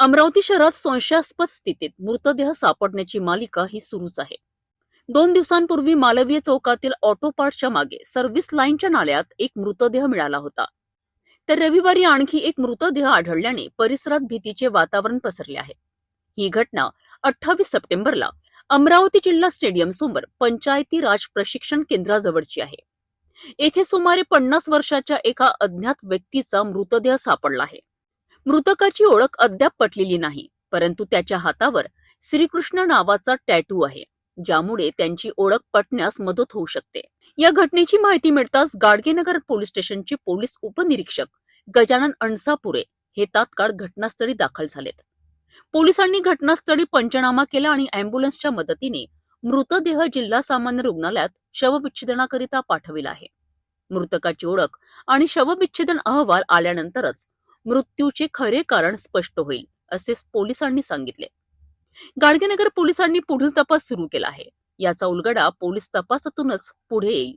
अमरावती शहरात संशयास्पद स्थितीत मृतदेह सापडण्याची मालिका ही सुरूच आहे. दोन दिवसांपूर्वी मालवीय चौकातील ऑटो पार्टच्या मागे सर्व्हिस लाईनच्या नाल्यात एक मृतदेह मिळाला होता. तर रविवारी आणखी एक मृतदेह आढळल्याने परिसरात भीतीचे वातावरण पसरले आहे. ही घटना अठ्ठावीस सप्टेंबरला अमरावती जिल्हा स्टेडियम समोर पंचायती राज प्रशिक्षण केंद्राजवळची आहे. येथे सुमारे पन्नास वर्षाच्या एका अज्ञात व्यक्तीचा मृतदेह सापडला आहे. मृतकाची ओळख अद्याप पटलेली नाही परंतु त्याच्या हातावर श्रीकृष्ण नावाचा टॅटू आहे ज्यामुळे त्यांची ओळख पटण्यास मदत होऊ शकते. या घटनेची माहिती मिळताच गाडगेनगर पोलीस स्टेशनचे पोलीस उपनिरीक्षक गजानन अणसापुरे हे तात्काळ घटनास्थळी दाखल झालेत. पोलिसांनी घटनास्थळी पंचनामा केला आणि अँब्युलन्सच्या मदतीने मृतदेह जिल्हा सामान्य रुग्णालयात शवविच्छेदनाकरिता पाठविला आहे. मृतकाची ओळख आणि शवविच्छेदन अहवाल आल्यानंतरच मृत्यूचे खरे कारण स्पष्ट होईल असे पोलिसांनी सांगितले. गाडगेनगर पोलिसांनी पुढील तपास सुरू केला आहे. याचा उलगडा पोलीस तपासातूनच पुढे येईल.